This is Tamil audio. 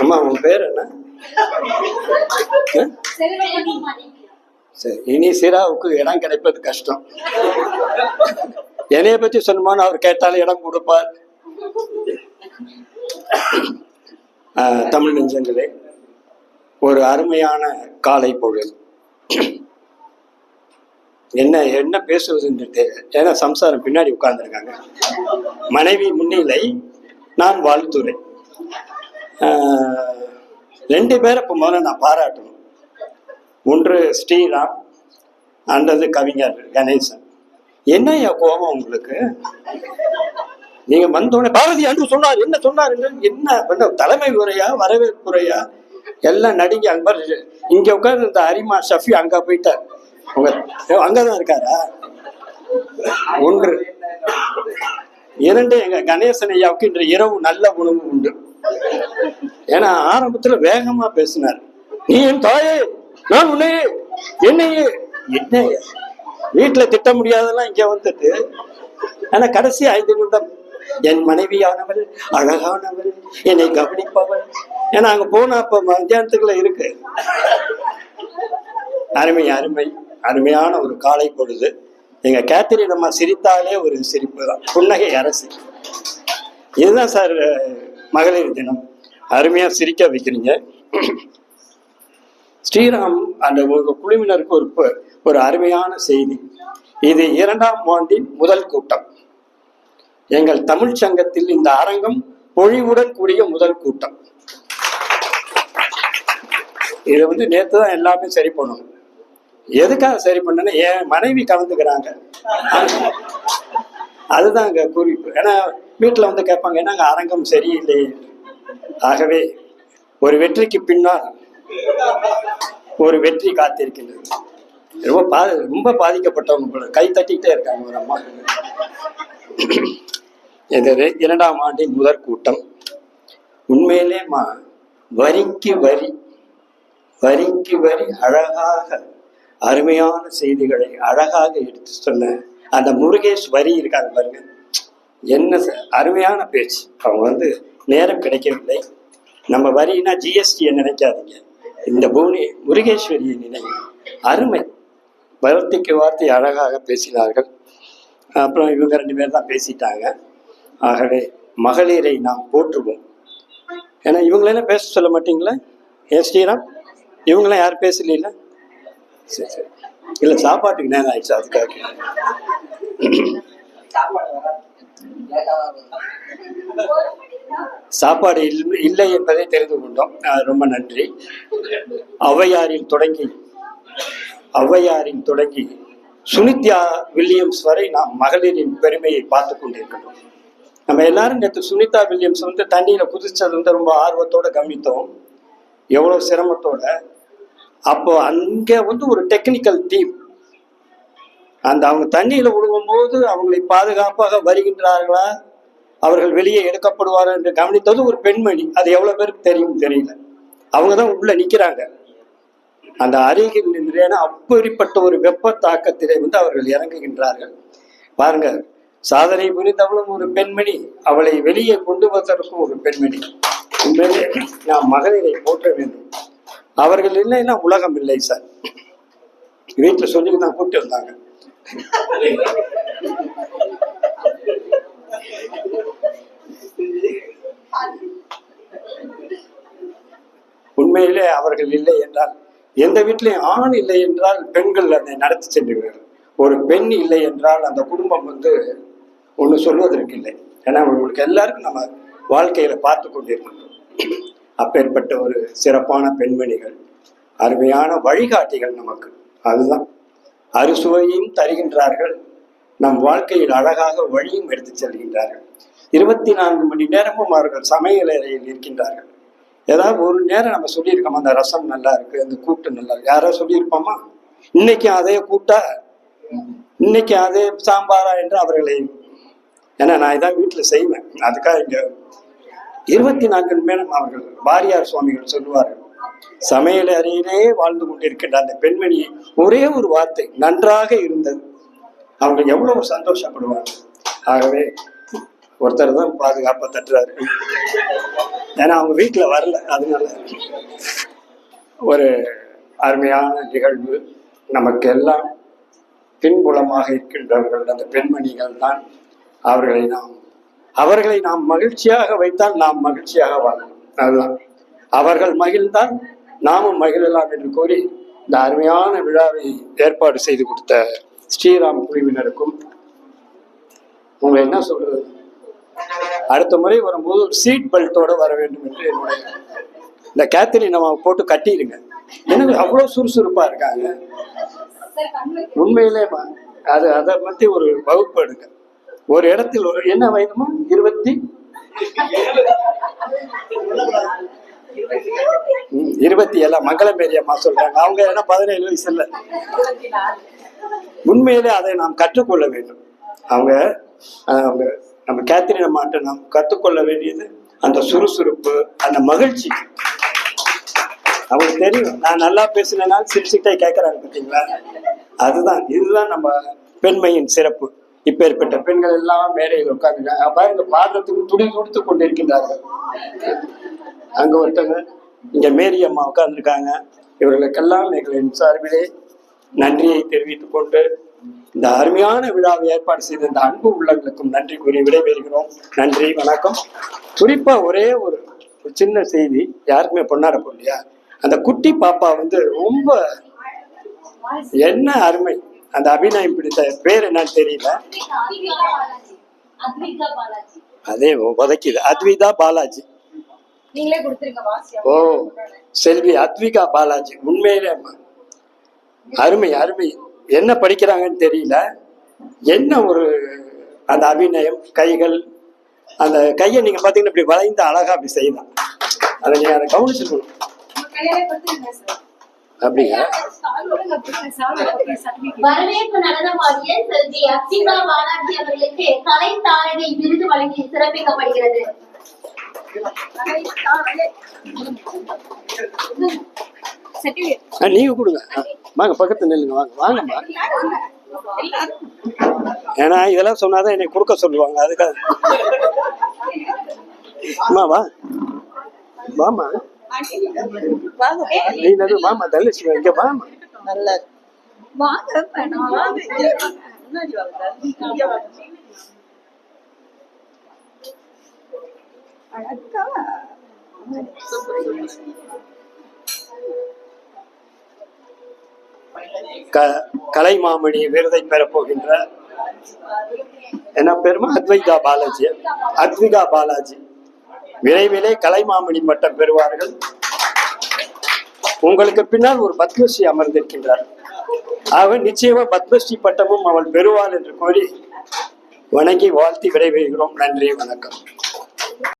அம்மா உன் பேர் என்ன? சரி இனி சிராவுக்கு இடம் கிடைப்பது கஷ்டம். என்னைய பத்தி சொன்னமான்னு அவர் கேட்டாலும் இடம் கொடுப்பார். தமிழ் நெஞ்சங்களே ஒரு அருமையான காலை பொழுது. என்ன என்ன பேசுவதுன்னு தெரியல ஏன்னா சம்சாரம் பின்னாடி உட்கார்ந்துருக்காங்க. மனைவி முன்னிலை நான் வாழ்த்துறை ஆஹ், ரெண்டு பேரை இப்போ முதல்ல நான் பாராட்டணும். ஒன்று ஸ்ரீராம் அண்டது கவிஞர் கணேசன். என்ன என் கோபம் உங்களுக்கு? நீங்க வந்தோடனே பாரதி அன்று சொன்னார் என்ன சொன்னார் என்ன பண்ண தலைமை உரையா வரவேற்புரையா எல்லாம் நடிகை அங்க மாதிரி இங்க உட்கார்ந்து இந்த அரிமா ஷஃபி அங்க போயிட்டார். உங்க அங்கதான் இருக்காரா? ஒன்று. இரண்டு எங்க கணேசன் ஐயாவுக்கு இன்று இரவு நல்ல உணவு உண்டு. ஏன்னா ஆரம்பத்துல வேகமா பேசினார். நீ என் தாயே நான் உன்னையே என்னையே. என்ன? வீட்டுல திட்ட முடியாதெல்லாம் இங்க வந்துட்டு ஆனா கடைசி ஐந்து நிமிடம் என் மனைவியானவள் அழகானவள் என்னை கவனிப்பவள். ஏன்னா அங்க போனா அப்ப மத்தியானத்துக்குள்ள இருக்கு. அருமை அருமை அருமையான ஒரு காலை பொழுது. எங்க கேத்தரின் அம்மா சிரித்தாலே ஒரு சிரிப்பு தான். புன்னகை அரசு. இதுதான் சார் மகளிர் தினம். அருமையா சிரிக்க வைக்கிறீங்க. ஸ்ரீராம் அந்த குழுவினருக்கு ஒரு ஒரு அருமையான செய்தி. இது இரண்டாம் ஆண்டின் முதல் கூட்டம். எங்கள் தமிழ் சங்கத்தில் இந்த அரங்கம் பொழிவுடன் கூடிய முதல் கூட்டம். இது வந்து நேற்று தான் எல்லாமே சரி பண்ணணும். எதுக்காக சரி பண்ணுன்னா என் மனைவி கலந்துக்கிறாங்க. அதுதான் அங்க குறிப்பு. ஏன்னா வீட்டில் வந்து கேட்பாங்க என்னங்க அரங்கம் சரியில்லை. ஆகவே ஒரு வெற்றிக்கு பின்னால் ஒரு வெற்றி காத்திருக்கின்றது ரொம்ப பா ரொம்ப பாதிக்கப்பட்டவங்க போல கை தட்டிக்கிட்டே இருக்காங்க ஒரு அம்மா. இது இரண்டாம் ஆண்டின் முதற் கூட்டம் உண்மையிலே மா வரிக்கு வரி வரிக்கு வரி அழகாக அருமையான செய்திகளை அழகாக எடுத்து சொன்ன அந்த முருகேஷ் வரி இருக்காங்க பாருங்க. என்ன அருமையான பேச்சு. அவங்க வந்து நேரம் கிடைக்கவில்லை. நம்ம வரினா ஜிஎஸ்டியை நினைக்காதீங்க. இந்த பூமி முருகேஸ்வரியை நினை அருமை. வார்த்தைக்கு வார்த்தை அழகாக பேசினார்கள். அப்புறம் இவங்க ரெண்டு பேர் தான் பேசிட்டாங்க. ஆகவே மகளிரை நாம் போற்றுவோம். ஏன்னா இவங்களெல்லாம் பேச சொல்ல மாட்டீங்களா? ஏன் ஸ்ரீராம்? இவங்களாம் யாரும் பேசலையில? சரி சரி. இல்லை சாப்பாட்டுக்கு நேரம் ஆயிடுச்சு. அதுக்காக சாப்பாடு இல்லை என்பதை தெரிந்து கொண்டோம். ரொம்ப நன்றி. ஔவையாரில் தொடங்கி ஔவையாரில் தொடங்கி சுனித்யா வில்லியம்ஸ் வரை நாம் மகளிரின் பெருமையை பார்த்து கொண்டிருக்கிறோம். நம்ம எல்லாரும் நேற்று சுனிதா வில்லியம்ஸ் வந்து தண்ணியில் குதிச்சது வந்து ரொம்ப ஆர்வத்தோட கவனித்தோம். எவ்வளோ சிரமத்தோட. அப்போ அங்கே வந்து ஒரு டெக்னிக்கல் டீம் அந்த அவங்க தண்ணியில் விழுகும்போது அவங்களை பாதுகாப்பாக வருகின்றார்களா? அவர்கள் வெளியே எடுக்கப்படுவார்கள் என்று கவனித்தது ஒரு பெண்மணி. அது எவ்வளோ பேருக்கு தெரியும் தெரியல. அவங்க தான் உள்ளே நிற்கிறாங்க அந்த அருகில் நின்று அப்படிப்பட்ட ஒரு வெப்ப தாக்கத்திலே வந்து அவர்கள் இறங்குகின்றார்கள். பாருங்க சாதனை புரிந்தவளும் ஒரு பெண்மணி அவளை வெளியே கொண்டு வந்ததற்கும் ஒரு பெண்மணி. உண்மையிலே நாம் மகளிரை போற்ற வேண்டும். அவர்கள் இல்லைன்னா உலகம் இல்லை சார். வீட்டில் சொல்லி தான் கூப்பிட்டு வந்தாங்க. உண்மையிலே அவர்கள் இல்லை என்றால் எந்த வீட்டிலையும் ஆண் இல்லை என்றால் பெண்கள் அதை நடத்தி சென்றுகிறார்கள் ஒரு பெண் இல்லை என்றால் அந்த குடும்பம் வந்து ஒன்று சொல்வதற்கு இல்லை. ஏன்னா அவங்களுக்கு எல்லாருக்கும் நம்ம வாழ்க்கையில பார்த்து கொண்டிருக்கின்றோம். அப்பேற்பட்ட ஒரு சிறப்பான பெண்மணிகள் அருமையான வழிகாட்டிகள் நமக்கு. அதுதான். அறுசுவையும் தருகின்றார்கள். நம் வாழ்க்கையில் அழகாக வழியும் எடுத்து செல்கின்றார்கள். இருபத்தி நான்கு மணி நேரமும் அவர்கள் சமையல் அறையில் இருக்கின்றார்கள் ஏதாவது ஒரு நேரம் நம்ம சொல்லியிருக்கோம் அந்த ரசம் நல்லா இருக்கு அந்த கூட்டு நல்லா இருக்கு. யாரோ சொல்லியிருப்போமா? இன்னைக்கு அதே கூட்டா? இன்னைக்கு அதே சாம்பாரா என்று அவர்களை ஏன்னா நான் இதான் வீட்டில் செய்வேன். அதுக்காக இங்க இருபத்தி நான்கு மேலும் நேரம் அவர்கள் வாரியார் சுவாமிகள் சொல்லுவார்கள். சமையல் அறையிலே வாழ்ந்து கொண்டிருக்கின்ற அந்த பெண்மணி ஒரே ஒரு வார்த்தை நன்றாக இருந்தது. அவங்க எவ்வளவு சந்தோஷப்படுவாங்க. ஆகவே ஒருத்தர் தான் பாதுகாப்பா தட்டுறாரு. ஏன்னா அவங்க வீட்டுல வரல. அதனால ஒரு அருமையான நிகழ்வு. நமக்கு எல்லாம் பின்புலமாக இருக்கின்றவர்கள் அந்த பெண்மணிகள் தான். அவர்களை நாம் அவர்களை நாம் மகிழ்ச்சியாக வைத்தால் நாம் மகிழ்ச்சியாக வாழலாம். அதுதான். அவர்கள் மகிழ்ந்தால் நாமும் மகிழலாம் என்று கூறி இந்த அருமையான விழாவை ஏற்பாடு செய்து கொடுத்த ஸ்ரீராம் குழுவினருக்கும் உங்களை என்ன சொல்றது? அடுத்த முறை வரும்போது ஒரு சீட் பெல்ட்டோட வர வேண்டும் என்று என்னுடைய இந்த கேத்தரின் நம்ம போட்டு கட்டிடுங்க. எனக்கு அவ்வளோ சுறுசுறுப்பா இருக்காங்க? உண்மையிலே அது அதை பத்தி ஒரு வகுப்பு எடுங்க. ஒரு இடத்தில் ஒரு என்ன வயதுமா இருபத்தி? இருபத்தி ஏழா மங்களம் பெரியம்மா சொல்றாங்க. அவங்க என்ன பதினேழு வயசு இல்லை. உண்மையிலே அதை நாம் கற்றுக்கொள்ள வேண்டும். அவங்க அவங்க நம்ம கேத்ரின் அம்மாட்ட நாம் கற்றுக்கொள்ள வேண்டியது அந்த சுறுசுறுப்பு அந்த மகிழ்ச்சி. அவங்களுக்கு தெரியும். நான் நல்லா பேசினால் சிரிச்சுக்கிட்டே கேட்கறாங்க பார்த்தீங்களா அதுதான் இதுதான் நம்ம பெண்மையின் சிறப்பு. இப்பேற்பட்ட பெண்கள் எல்லாம் மேடையில் உட்கார்ந்துருக்காங்க பாருங்க பாடுறதுக்கு துடி கொடுத்து கொண்டிருக்கின்றார்கள். அங்க ஒருத்தங்க இங்க மேரி அம்மா உட்கார்ந்துருக்காங்க. இவர்களுக்கெல்லாம் எங்களின் சார்பிலே நன்றியை தெரிவித்துக் கொண்டு இந்த அருமையான விழாவை ஏற்பாடு செய்த இந்த அன்பு உள்ளங்களுக்கும் நன்றி கூறி விடைபெறுகிறோம். நன்றி வணக்கம். குறிப்பா ஒரே ஒரு சின்ன செய்தி யாருக்குமே பொன்னாட போலியா அந்த குட்டி பாப்பா வந்து ரொம்ப என்ன அருமை அந்த அபிநயம் பிடித்த பேர் என்னன்னு தெரியல. அதே உதைக்குது அத்விதா பாலாஜி. நீங்களே கொடுத்துருங்க வாசி ஓ செல்வி அத்விகா பாலாஜி உண்மையிலே. அருமை அருமை. என்ன படிக்கிறாங்கன்னு தெரியல. என்ன ஒரு அந்த அபிநயம் கைகள் அந்த கையை நீங்க பாத்தீங்கன்னா இப்படி வளைந்து அழகா அப்படி செய்யலாம். அதை நீங்க அதை கவனிச்சிருக்கணும் சர்டிபிகேட் வரவேற்பு நடனமாடிய செல்வி அப்சிகா பாலாஜி அவர்களுக்கு கலை தாரகை விருது வழங்கி சிறப்பிக்கப்படுகிறது. நீங்க கொடுங்க. வாங்க பக்கத்து நெல்லுங்க வாங்க வாங்கம்மா. ஏன்னா இதெல்லாம் சொன்னாதான் என்னை கொடுக்க சொல்லுவாங்க அதுக்காக. அம்மா வா. வாமா நீ நடு வாமா தலிச்சு இங்க வாமா நல்லா வாங்க. அழகா கலை மாமணி விருதை பெறப்போகின்ற என்ன பேருமா? அத்வைதா பாலாஜி. அத்விகா பாலாஜி. விரைவிலே கலைமாமணி பட்டம் பெறுவார்கள். உங்களுக்கு பின்னால் ஒரு பத்மஸ்ரீ அமர்ந்திருக்கின்றார். ஆக நிச்சயமா பத்மஸ்ரீ பட்டமும் அவள் பெறுவாள் என்று கூறி வணங்கி வாழ்த்தி விடைபெறுகிறோம். நன்றி வணக்கம்.